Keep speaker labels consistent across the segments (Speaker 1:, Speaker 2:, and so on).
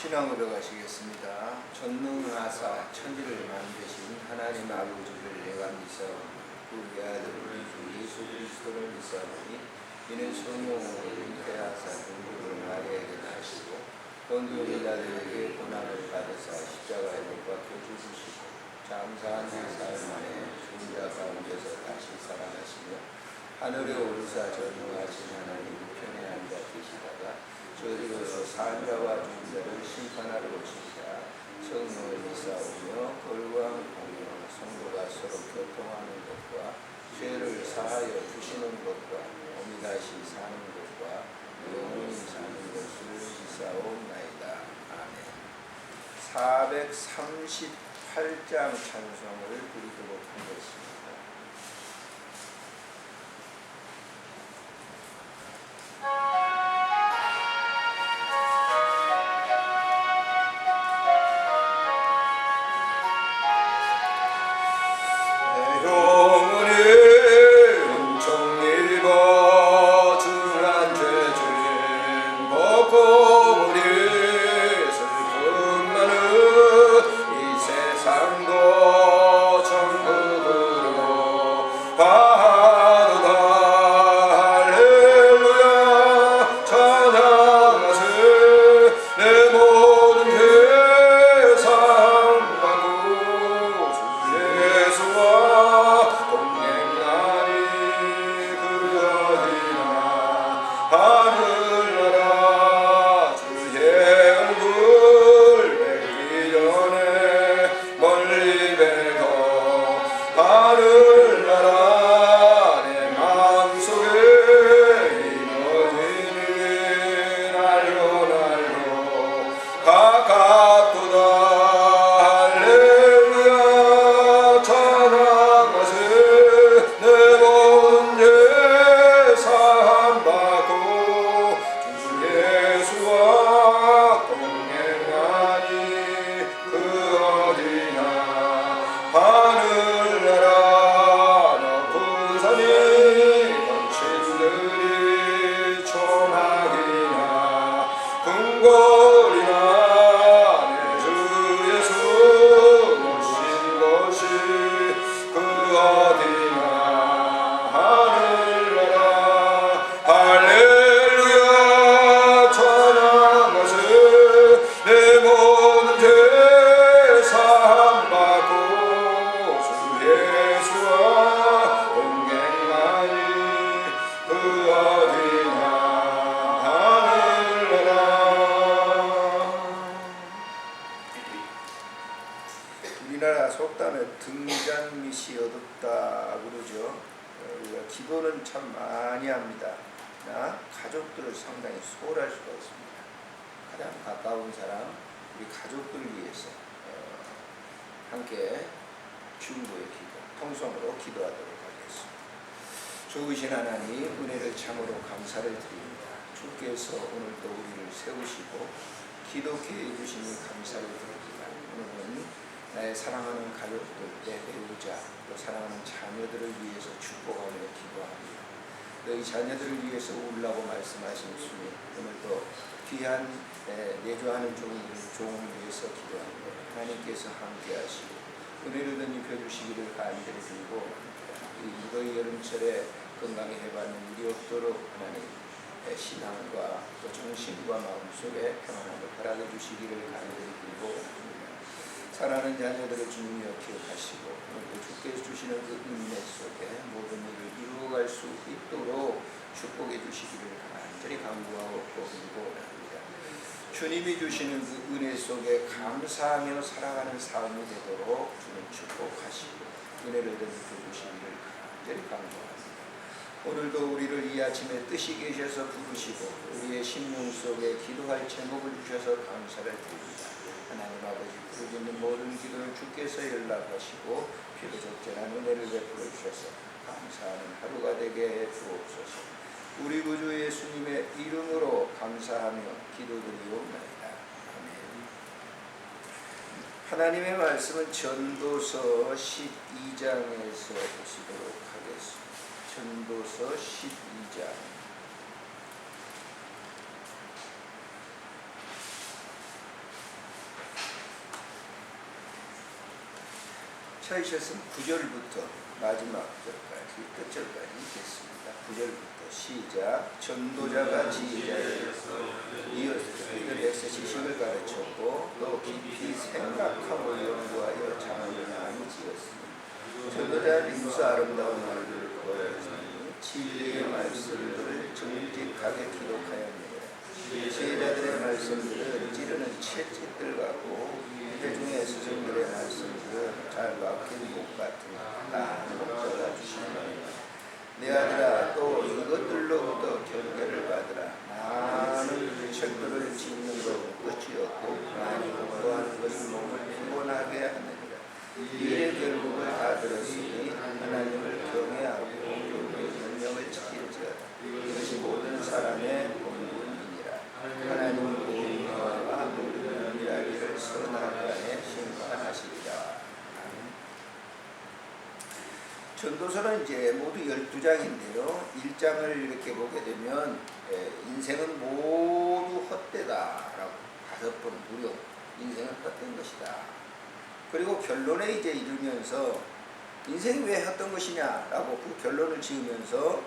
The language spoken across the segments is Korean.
Speaker 1: 신앙으로 가시겠습니다. 전능하사 천지를 만드신 하나님 아버지를 내가 믿어 우리 아들 우리 주 예수 그리스도를 믿사오니 이는 성령으로 잉태하사 중국을 마리아에게 나시고 본디오 빌라도에게 고난을 받으사 십자가에 못 박혀 죽으시고 장사한 네 사흘 만에 죽은 자 가운데서 다시 살아나시며 하늘에 오르사 전능하신 하나님 우편에 앉아 계시다가 저리로서 산자와 중자를 심판하러 오시리라 성령을 믿사오며 걸광 공여 성도가 서로 교통하는 것과 죄를 사하여 주시는 것과 몸이 다시 사는 것과 영원히 사는 것을 믿사옵나이다. 아멘 438장 찬송을 드리도록 하겠습니다. 세 함께 중보의 기도, 통성으로 기도하도록 하겠습니다. 좋으신 하나님, 은혜를 참으로 감사를 드립니다. 주께서 오늘도 우리를 세우시고 기독해 해주시니 감사를 드립니다. 오늘은 나의 사랑하는 가족들, 내 배우자, 또 사랑하는 자녀들을 위해서 축복하며 기도합니다. 너희 자녀들을 위해서 울라고 말씀하신 주님, 오늘도 귀한 에, 내조하는 종을 위해서 기도합니다. 하나님께서 함께 하시고 은혜를 더 입혀 주시기를 간절히 빌고 이 무더위 여름철에 건강히 해받는 일이 없도록 하나님 의 신앙과 또 정신과 마음속에 평안함을 허락해 주시기를 간절히 빌고. 사랑하는 자녀들을 주님이여 기억하시고 오늘도 주께서 주시는 그 은혜 속에 모든 일을 이루어갈 수 있도록 축복해 주시기를 간절히 간구하고 빌고. 주님이 주시는 그 은혜 속에 감사하며 살아가는 삶이 되도록 주님 축복하시고 은혜를 더 주시기를 간절히 간구합니다. 오늘도 우리를 이 아침에 뜻이 계셔서 부르시고 우리의 심령 속에 기도할 제목을 주셔서 감사를 드립니다. 하나님 아버지 부르짖는 모든 기도를 주께서 연락하시고 피로 적절한 은혜를 베풀어 주셔서 감사하는 하루가 되게 해 주옵소서. 우리 구주 예수님의 이름으로 감사하며 기도드리옵나이다. 아멘. 하나님의 말씀은 전도서 12장에서 보시도록 하겠습니다. 전도서 12장 찾으셨으면 9절부터 마지막 절까지 끝절까지 읽겠습니다. 9절부터 시작. 전도자가 지휘자였고 이어서 그들에서 지식을 가르쳤고 또 깊이 생각하고 연구하여 장을 많이 지었으니 전도자는 임수 아름다운 말들을 보였으니 진리의 말씀들을 정직하게 기록하였느니라. 제자들의 말씀들은 찌르는 채찍들 같고 회중의 스승들의 말씀들 하느니라. 이의 결국을 다 들었으니 하나님을 경외하고 명령을 지킬지어다. 이것이 모든 사람의 본분이니라. 하나님은 공의와 모든 이야기를 선악간에 심판하시리라. 아멘. 전도서는 이제 모두 12장인데요. 1장을 이렇게 보게 되면 에, 인생은 모두 헛되다라고 다섯 번 무려 인생은 헛된 것이다. 그리고 결론에 이제 이르면서 인생이 왜 헛된 것이냐라고 그 결론을 지으면서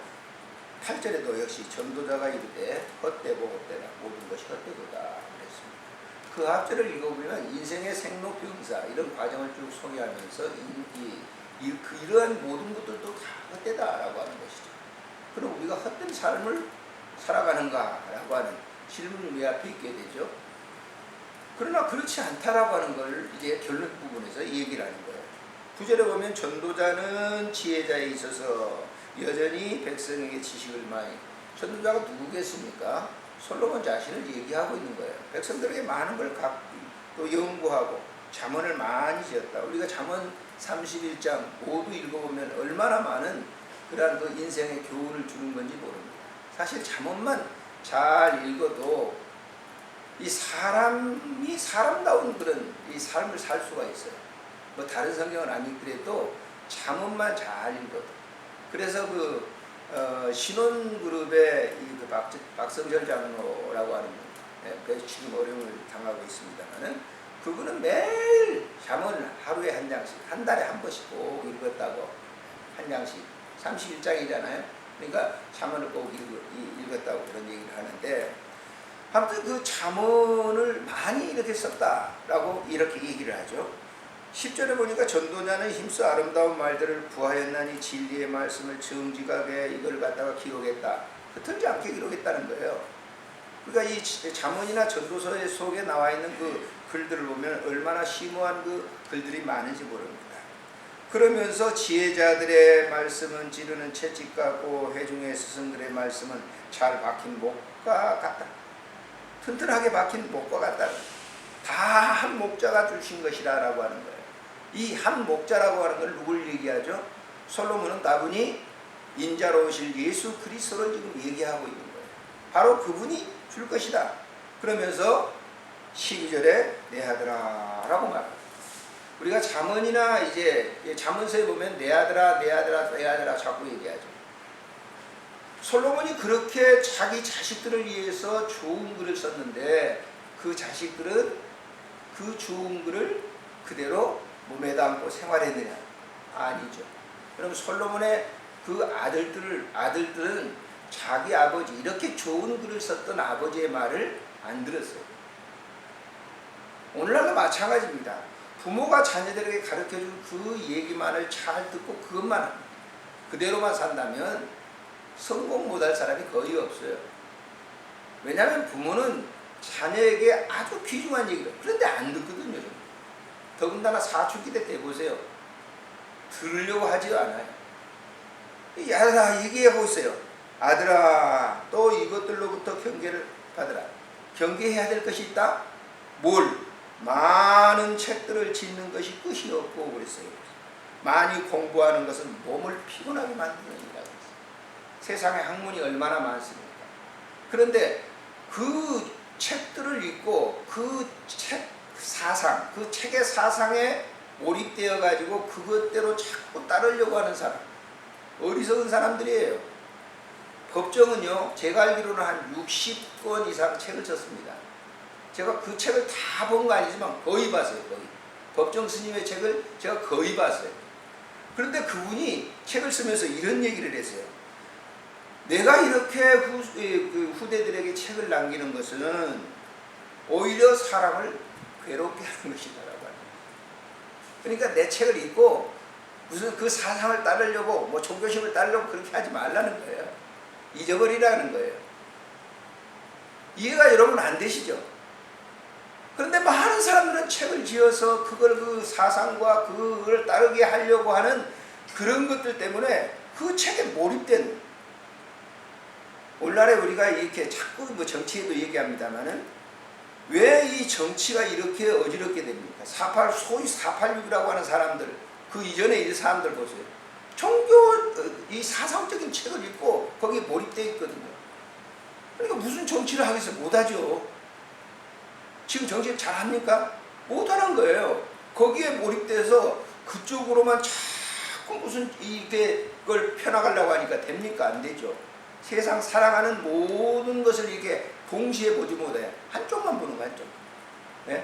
Speaker 1: 8절에도 역시 전도자가 이르되 헛되고 헛되다 모든 것이 헛되도다 그랬습니다. 그 앞절을 읽어보면 인생의 생로병사 이런 과정을 쭉 소개하면서 이, 그 이러한 모든 것들도 다 헛되다라고 하는 것이죠. 그럼 우리가 헛된 삶을 살아가는가라고 하는 질문이 내 앞에 있게 되죠. 그러나 그렇지 않다라고 하는 걸 이제 결론 부분에서 얘기를 하는 거예요. 구절에 보면 전도자는 지혜자에 있어서 여전히 백성에게 지식을 많이 전도자가 누구겠습니까? 솔로몬 자신을 얘기하고 있는 거예요. 백성들에게 많은 걸 갖고 또 연구하고 잠언을 많이 지었다. 우리가 잠언 31장 모두 읽어보면 얼마나 많은 그러한 그 인생의 교훈을 주는 건지 모릅니다. 사실 잠언만 잘 읽어도 이 사람이 사람다운 그런 이 삶을 살 수가 있어요. 뭐 다른 성경은 안 읽더라도 잠언만 잘 읽어도. 그래서 그 어, 신혼그룹의 이그 박성철 장로라고 하는 분, 예, 그래서 지금 어려움을 당하고 있습니다만은 그분은 매일 잠언을 하루에 한 장씩, 한 달에 한 번씩 꼭 읽었다고 한 장씩 31장이잖아요. 그러니까 잠언을 꼭 읽, 읽었 다고 그런 얘기를 하는데 아무튼 그 잠언을 많이 이렇게 썼다라고 이렇게 얘기를 하죠. 10절에 보니까 전도자는 힘써 아름다운 말들을 구하였나니 진리의 말씀을 정직하게 이걸 갖다가 기록했다. 흐트지 않게 기록했다는 거예요. 그러니까 이 잠언이나 전도서의 속에 나와 있는 그 글들을 보면 얼마나 심오한 그 글들이 많은지 모릅니다. 그러면서 지혜자들의 말씀은 찌르는 채찍 같고 회중의 스승들의 말씀은 잘 박힌 목과 같다. 튼튼하게 박힌 목과 같다. 다 한 목자가 주신 것이라라고 하는 거예요. 이 한 목자라고 하는 걸 누굴 얘기하죠? 솔로몬은 다분히 인자로우실 예수 그리스도를 지금 얘기하고 있는 거예요. 바로 그분이 줄 것이다. 그러면서 12절에 내 아들아 라고 말합니다. 우리가 잠언이나 이제 잠언서에 보면 내 아들아 내 아들아 내 아들아 자꾸 얘기하죠. 솔로몬이 그렇게 자기 자식들을 위해서 좋은 글을 썼는데 그 자식들은 그 좋은 글을 그대로 몸에 담고 생활했느냐? 아니죠. 그럼 솔로몬의 그 아들들을 아들들은 자기 아버지 이렇게 좋은 글을 썼던 아버지의 말을 안 들었어요. 오늘날도 마찬가지입니다. 부모가 자녀들에게 가르쳐준 그 얘기만을 잘 듣고 그것만 그대로만 산다면 성공 못할 사람이 거의 없어요. 왜냐하면 부모는 자녀에게 아주 귀중한 얘기를 그런데 안 듣거든요. 더군다나 사춘기 때 보세요. 들으려고 하지도 않아요. 야들아 얘기해 보세요. 아들아 또 이것들로부터 경계를 받으라. 경계해야 될 것이 있다. 뭘? 많은 책들을 짓는 것이 끝이 없고 그랬어요. 많이 공부하는 것은 몸을 피곤하게 만드는 일이라고 했어요. 세상에 학문이 얼마나 많습니까? 그런데 그 책들을 읽고 그 책 사상, 그 책의 사상에 몰입되어 가지고 그것대로 자꾸 따르려고 하는 사람, 어리석은 사람들이에요. 법정은요, 제가 알기로는 한 60권 이상 책을 썼습니다. 제가 그 책을 다 본 거 아니지만 거의 봤어요, 거의. 법정 스님의 책을 제가 거의 봤어요. 그런데 그분이 책을 쓰면서 이런 얘기를 했어요. 내가 이렇게 후, 예, 그 후대들에게 책을 남기는 것은 오히려 사람을 괴롭게 하는 것이다라고 하는 그러니까 내 책을 읽고 무슨 그 사상을 따르려고 뭐 종교심을 따르려고 그렇게 하지 말라는 거예요. 잊어버리라는 거예요. 이해가 여러분 안 되시죠? 그런데 많은 사람들은 책을 지어서 그걸 그 사상과 그걸 따르게 하려고 하는 그런 것들 때문에 그 책에 몰입된 오늘날에 우리가 이렇게 자꾸 뭐 정치에도 얘기합니다만은 왜 이 정치가 이렇게 어지럽게 됩니까? 48 소위 486이라고 하는 사람들 그 이전에 이 사람들 보세요. 종교 어, 이 사상적인 책을 읽고 거기에 몰입되어 있거든요. 그러니까 무슨 정치를 하겠어 못하죠. 지금 정치 잘합니까? 못하는 거예요. 거기에 몰입돼서 그쪽으로만 자꾸 무슨 이렇게 그걸 펴나가려고 하니까 됩니까? 안 되죠. 세상 살아가는 모든 것을 이렇게 동시에 보지 못해. 한쪽만 보는 거 한쪽. 네?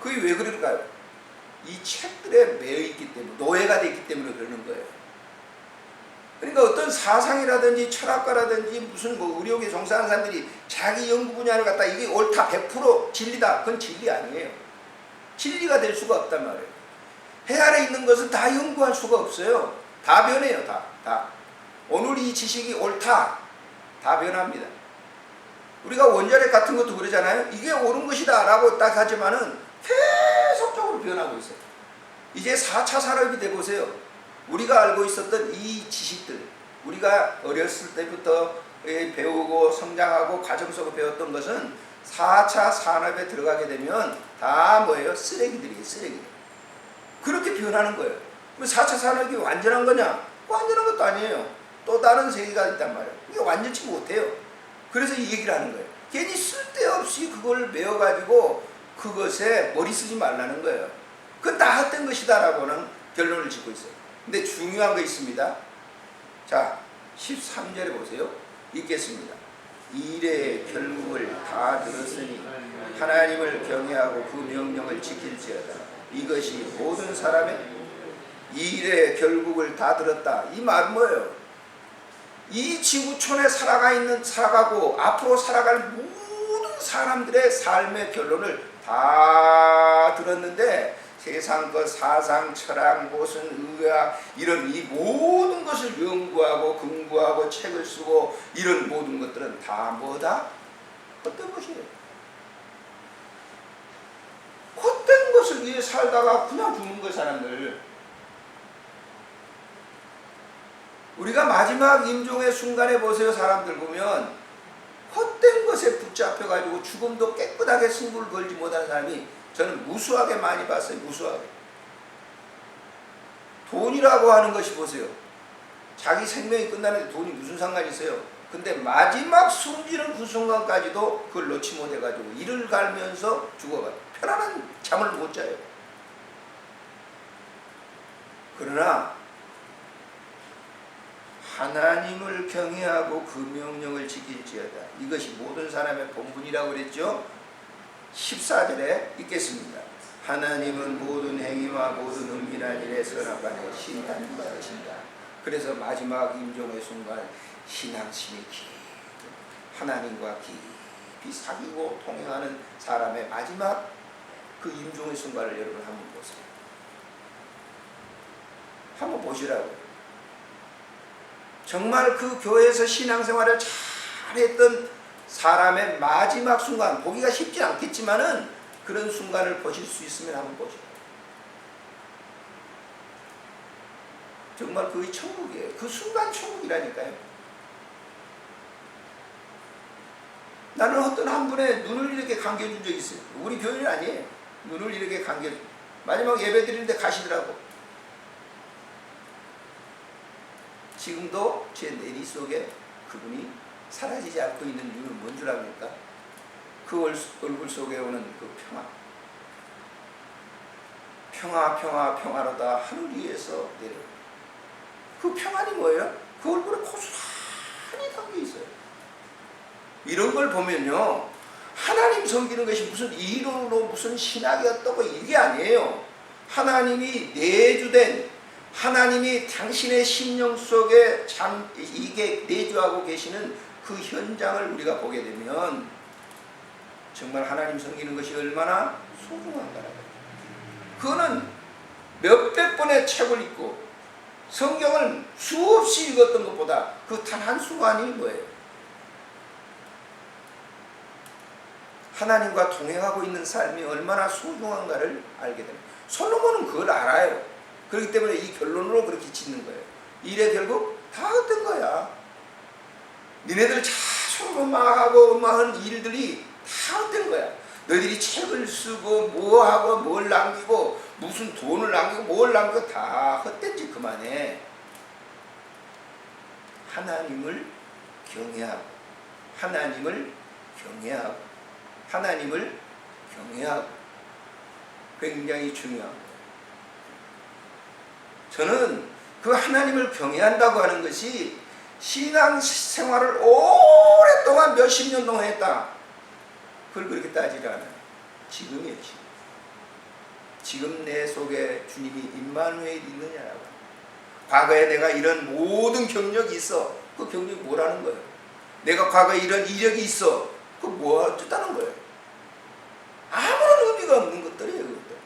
Speaker 1: 그게 왜 그럴까요? 이 책들에 매여 있기 때문에, 노예가 되기 때문에 그러는 거예요. 그러니까 어떤 사상이라든지 철학가라든지 무슨 뭐 의료계 종사하는 사람들이 자기 연구 분야를 갖다 이게 옳다 100% 진리다 그건 진리 아니에요. 진리가 될 수가 없단 말이에요. 해 아래 있는 것은 다 연구할 수가 없어요. 다 변해요, 다. 다. 오늘 이 지식이 옳다. 다 변합니다. 우리가 원자력 같은 것도 그러잖아요. 이게 옳은 것이다 라고 딱 하지만은 계속적으로 변하고 있어요. 이제 4차 산업이 돼 보세요. 우리가 알고 있었던 이 지식들, 우리가 어렸을 때부터 배우고 성장하고 과정 속에 배웠던 것은 4차 산업에 들어가게 되면 다 뭐예요? 쓰레기들이에요, 쓰레기. 그렇게 변하는 거예요. 4차 산업이 완전한 거냐? 완전한 것도 아니에요. 또 다른 세계가 있단 말이에요. 이게 완전치 못해요. 그래서 이 얘기를 하는 거예요. 괜히 쓸데없이 그걸 메워가지고 그것에 머리 쓰지 말라는 거예요. 그건 다 헛된 것이다라고는 결론을 짓고 있어요. 근데 중요한 거 있습니다. 자, 13절에 보세요. 읽겠습니다. 일의 결국을 다 들었으니 하나님을 경외하고 그 명령을 지킬지어다. 이것이 모든 사람의 일의 결국을 다 들었다. 이 말은 뭐예요? 이 지구촌에 살아가 있는 살아가고 앞으로 살아갈 모든 사람들의 삶의 결론을 다 들었는데 세상 것 사상 철학 무슨 의학 이런 이 모든 것을 연구하고 공부하고 책을 쓰고 이런 모든 것들은 다 뭐다? 헛된 것이에요. 헛된 것을 위해 살다가 그냥 죽는 거 사람들. 우리가 마지막 임종의 순간에 보세요 사람들 보면 헛된 것에 붙잡혀 가지고 죽음도 깨끗하게 승부를 걸지 못하는 사람이 저는 무수하게 많이 봤어요 무수하게 돈이라고 하는 것이 보세요 자기 생명이 끝나는데 돈이 무슨 상관이 있어요 근데 마지막 숨지는 그 순간까지도 그걸 놓지 못해 가지고 이를 갈면서 죽어가 편안한 잠을 못 자요 그러나 하나님을 경외하고 그 명령을 지킬지어다. 이것이 모든 사람의 본분이라고 그랬죠. 14절에 읽겠습니다. 하나님은 모든 행위와 모든 은밀한 일에 선악간에 신하는 것이다. 그래서 마지막 임종의 순간 신앙심이 깊이 하나님과 깊이 사귀고 통행하는 사람의 마지막 그 임종의 순간을 여러분 한번 보세요. 한번 보시라고요. 정말 그 교회에서 신앙생활을 잘했던 사람의 마지막 순간 보기가 쉽지 않겠지만은 그런 순간을 보실 수 있으면 한번 보시오. 정말 그게 천국이에요. 그 순간 천국이라니까요. 나는 어떤 한 분의 눈을 이렇게 감겨준 적이 있어요. 우리 교회는 아니에요. 눈을 이렇게 감겨. 마지막 예배 드리는데 가시더라고. 지금도 제 내리 속에 그분이 사라지지 않고 있는 이유는 뭔 줄 압니까? 그 얼굴 속에 오는 그 평화. 평화, 평화, 평화로다 하늘 위에서 내려. 그 평안이 뭐예요? 그 얼굴에 고스란히 담겨 있어요. 이런 걸 보면요. 하나님 섬기는 것이 무슨 이론으로 무슨 신학이 어떻고 이게 아니에요. 하나님이 내주된 하나님이 당신의 심령 속에 참 이게 내주하고 계시는 그 현장을 우리가 보게 되면 정말 하나님 섬기는 것이 얼마나 소중한가라고. 그거는 몇백 번의 책을 읽고 성경을 수없이 읽었던 것보다 그 단한 수만이 뭐예요? 하나님과 동행하고 있는 삶이 얼마나 소중한가를 알게 됩니다. 솔로몬은 그걸 알아요. 그렇기 때문에 이 결론으로 그렇게 짓는 거예요. 일에 결국 다 어떤 거야. 니네들 자주 망하고 망한 일들이 다 어떤 거야. 너희들이 책을 쓰고 뭐하고 뭘 남기고 무슨 돈을 남기고 뭘 남기고 다 헛된 짓 그만해. 하나님을 경외하고 하나님을 경외하고 하나님을 경외하고 굉장히 거예요. 저는 그 하나님을 경외한다고 하는 것이 신앙 생활을 오랫동안 몇십 년 동안 했다. 그걸 그렇게 따지지 않아요. 지금이에요, 지금. 지금 내 속에 주님이 임마누엘이 있느냐라고. 과거에 내가 이런 모든 경력이 있어. 그 경력이 뭐라는 거예요? 내가 과거에 이런 이력이 있어. 그뭐 어쩌다는 거예요? 아무런 의미가 없는 것들이에요, 그것들.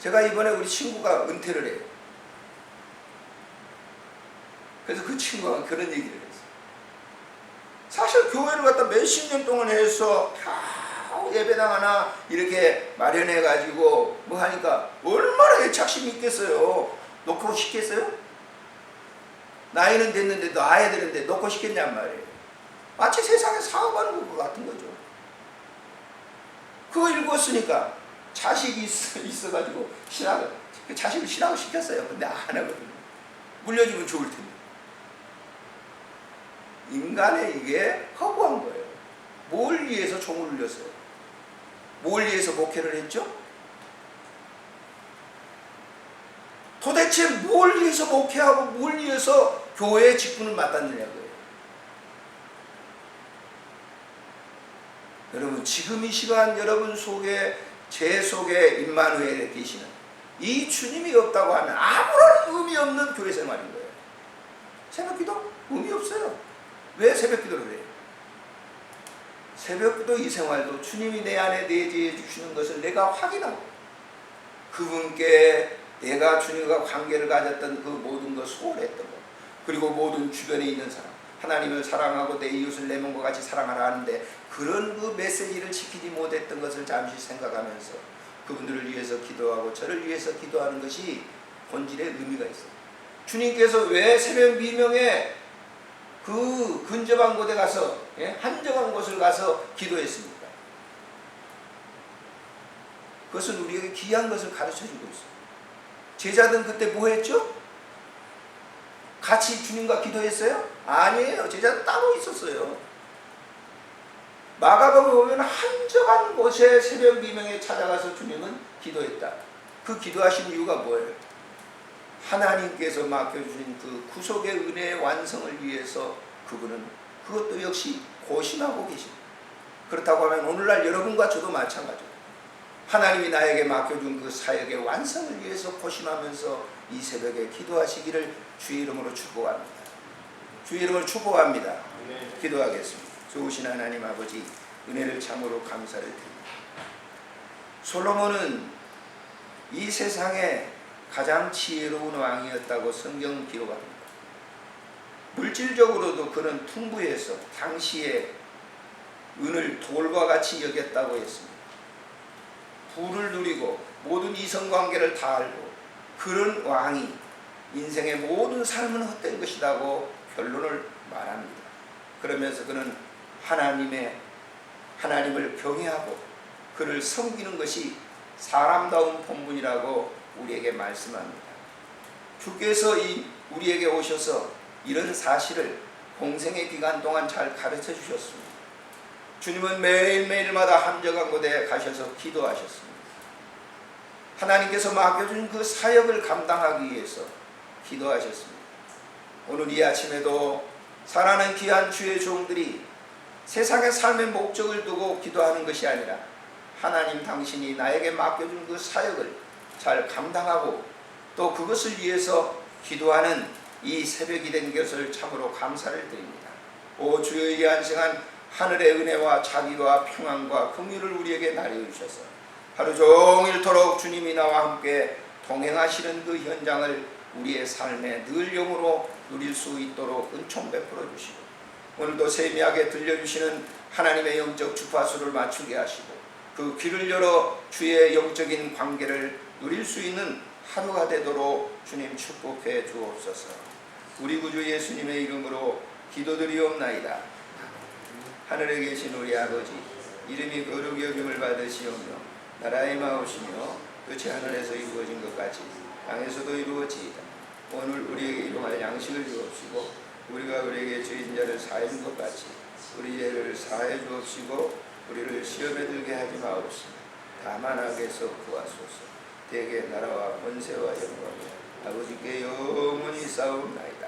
Speaker 1: 제가 이번에 우리 친구가 은퇴를 해요. 그래서 그 친구가 그런 얘기를 했어요. 사실 교회를 갖다 몇십 년 동안 해서 다 예배당 하나 이렇게 마련해 가지고 뭐 하니까 얼마나 애착심이 있겠어요. 놓고 싶겠어요? 나이는 됐는데 놔야 되는데 놓고 싶겠냔 말이에요. 마치 세상에 사업하는 것 같은 거죠. 그거 읽었으니까 자식이 있어, 있어가지고 신학을, 그 자식을 신학을 시켰어요. 근데 안 하거든요. 물려주면 좋을 텐데. 인간의 이게 허구한 거예요. 뭘 위해서 종을 울렸어요? 뭘 위해서 목회를 했죠? 도대체 뭘 위해서 목회하고 뭘 위해서 교회의 직분을 맡았느냐고요. 여러분 지금 이 시간 여러분 속에 제 속에 임마누엘에 계시는 이 주님이 없다고 하면 아무런 의미 없는 교회 생활인 거예요. 새벽기도 의미 없어요. 왜 새벽 기도를 해요? 새벽 기도 이 생활도 주님이 내 안에 내재해 주시는 것을 내가 확인하고 그분께 내가 주님과 관계를 가졌던 그 모든 것 소홀했던 것 그리고 모든 주변에 있는 사람 하나님을 사랑하고 내 이웃을 내 몸과 같이 사랑하라 하는데 그런 그 메시지를 지키지 못했던 것을 잠시 생각하면서 그분들을 위해서 기도하고 저를 위해서 기도하는 것이 본질의 의미가 있어요. 주님께서 왜 새벽 미명에 그 근접한 곳에 가서 예? 한적한 곳을 가서 기도했습니까? 그것은 우리에게 귀한 것을 가르쳐 주고 있어요. 제자들은 그때 뭐 했죠? 같이 주님과 기도했어요? 아니에요. 제자들 따로 있었어요. 마가복음 보면 한적한 곳에 새벽 미명에 찾아가서 주님은 기도했다. 그 기도하신 이유가 뭐예요? 하나님께서 맡겨주신 그 구속의 은혜의 완성을 위해서 그분은 그것도 역시 고심하고 계십니다. 그렇다고 하면 오늘날 여러분과 저도 마찬가지예요. 하나님이 나에게 맡겨준 그 사역의 완성을 위해서 고심하면서 이 새벽에 기도하시기를 주의 이름으로 축복합니다. 주의 이름을 축복합니다. 기도하겠습니다. 좋으신 하나님 아버지 은혜를 참으로 감사를 드립니다. 솔로몬은 이 세상에 가장 지혜로운 왕이었다고 성경 기록합니다. 물질적으로도 그는 풍부해서 당시에 은을 돌과 같이 여겼다고 했습니다. 부를 누리고 모든 이성관계를 다 알고 그런 왕이 인생의 모든 삶은 헛된 것이라고 결론을 말합니다. 그러면서 그는 하나님의 하나님을 경외하고 그를 섬기는 것이 사람다운 본분이라고 우리에게 말씀합니다. 주께서 이 우리에게 오셔서 이런 사실을 공생의 기간 동안 잘 가르쳐 주셨습니다. 주님은 매일매일마다 함정한 곳에 가셔서 기도하셨습니다. 하나님께서 맡겨준 그 사역을 감당하기 위해서 기도하셨습니다. 오늘 이 아침에도 사랑하는 귀한 주의 종들이 세상의 삶의 목적을 두고 기도하는 것이 아니라 하나님 당신이 나에게 맡겨준 그 사역을 잘 감당하고 또 그것을 위해서 기도하는 이 새벽이 된 것을 참으로 감사를 드립니다. 오이 한시간 하늘의 은혜와 자비와 평안과 긍휼을 우리에게 나려주셔서 하루 종일토록 주님이 나와 함께 동행하시는 그 현장을 우리의 삶에 늘 영으로 누릴 수 있도록 은총 베풀어 주시고 오늘도 세미하게 들려주시는 하나님의 영적 주파수를 맞추게 하시고 그 귀를 열어 주의 영적인 관계를 누릴 수 있는 하루가 되도록 주님 축복해 주옵소서. 우리 구주 예수님의 이름으로 기도드리옵나이다. 하늘에 계신 우리 아버지 이름이 거룩히 여김을 받으시오며 나라의 마오시며 끝이 하늘에서 이루어진 것 같이 땅에서도 이루어지이다. 오늘 우리에게 일용할 양식을 주옵시고 우리가 우리에게 죄인 자를 준것 같이 우리 죄를 사해 주옵시고 우리를 시험에 들게 하지 마옵시고 다만 악에서 구하소서 대개 나라와 권세와 영광이 아버지께 영원히 싸움나이다